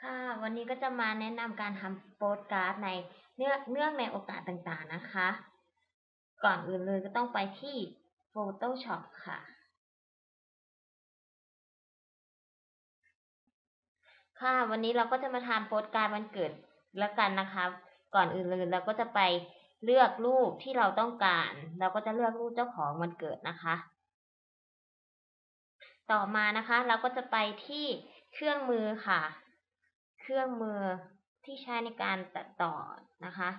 ค่ะ วันนี้ก็จะมาแนะนำการทำโปสการ์ดในเนื่องเนื่องในโอกาสต่างๆนะคะ ก่อนอื่นเลยก็ต้องไปที่ Photoshop ค่ะ ค่ะ วันนี้เราก็จะมาทำโปสการ์ดวันเกิดแล้วกันนะคะ ก่อนอื่นเลยเราก็จะไปเลือกรูปที่เราต้องการ เราก็จะเลือกรูปเจ้าของวันเกิดนะคะ ต่อมานะคะ เราก็จะไปที่เครื่องมือค่ะ รื่องมือที่ใช้ในการตัดต่อนะคะ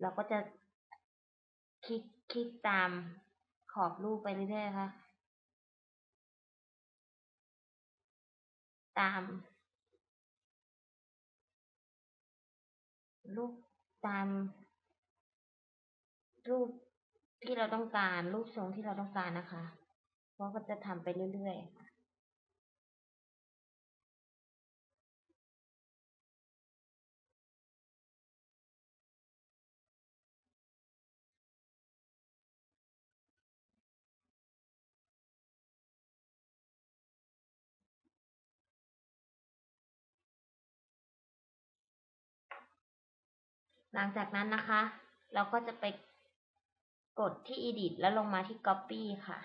เราก็จะคลิกคลิกตามขอบรูปไปเรื่อยๆค่ะ ตามรูปตาม รูปที่เราต้องการรูปทรงที่เราต้องการนะคะ เพราะก็จะทำไปเรื่อยๆ หลังจากนั้นนะคะ เราก็จะไปกดที่ edit แล้วลงมาที่ copy ค่ะ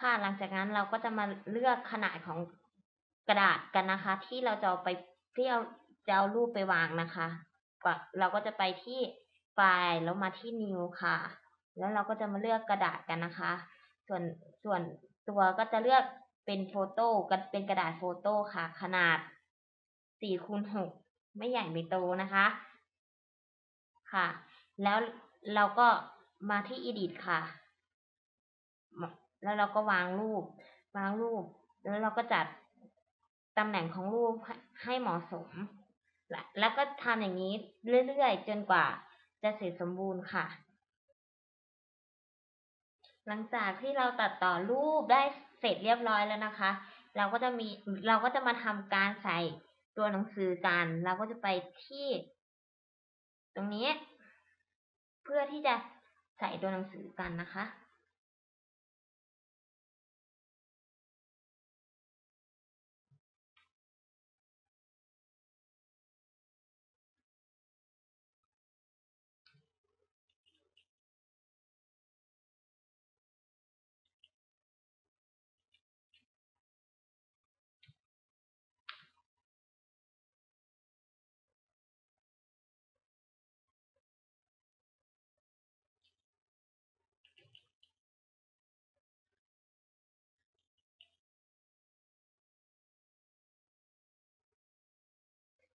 ค่ะ หลังจากนั้นเราก็จะมาเลือกขนาดของกระดาษกันนะคะ ที่เราจะเอาไปที่เราจะเอารูปไปวางนะคะ เราก็จะไปที่ไฟล์แล้วมาที่ new ค่ะ แล้วเราก็จะมาเลือกกระดาษกันนะคะ ส่วนส่วนตัวก็จะเลือกเป็นโฟโต้กันเป็นกระดาษโฟโต้ค่ะ ขนาด4คูณ6 ไม่ใหญ่ไม่โตนะคะ ค่ะ แล้วเราก็มาที่ edit ค่ะ แล้วเราก็วางรูป วางรูป แล้วเราก็จัดตำแหน่งของรูปให้เหมาะสม แล้วก็ทำอย่างนี้เรื่อยๆ จนกว่าจะเสร็จสมบูรณ์ค่ะ หลังจากที่เราตัดต่อรูปได้เสร็จเรียบร้อยแล้วนะคะ เราก็จะมีเราก็จะมาทำการใส่ ตัวหนังสือกัน เราก็จะไปที่ ตรงนี้ เพื่อที่จะใส่ตัวหนังสือกันนะคะ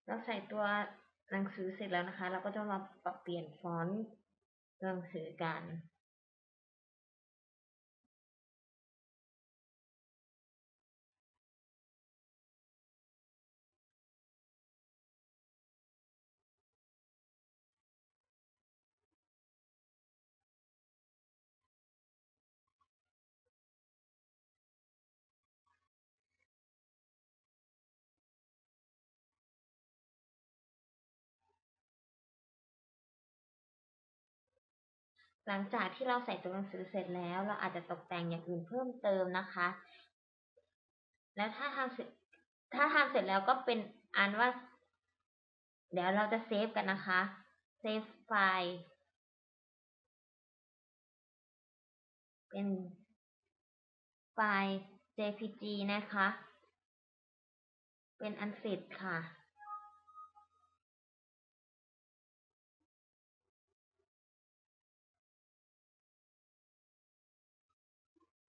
เราใส่ตัวหนังสือเสร็จแล้วนะคะ เราก็จะมาปรับเปลี่ยนฟอนต์หนังสือกัน หลังจากที่เราใส่ตัวหนังสือเสร็จแล้ว เราอาจจะตกแต่งอย่างอื่นเพิ่มเติมนะคะ แล้วถ้าทำเสร็จถ้าทำเสร็จแล้วก็เป็นอันว่า เดี๋ยวเราจะเซฟกันนะคะ เซฟไฟล์ เป็นไฟล์ jpg นะคะ เป็นอันเสร็จค่ะ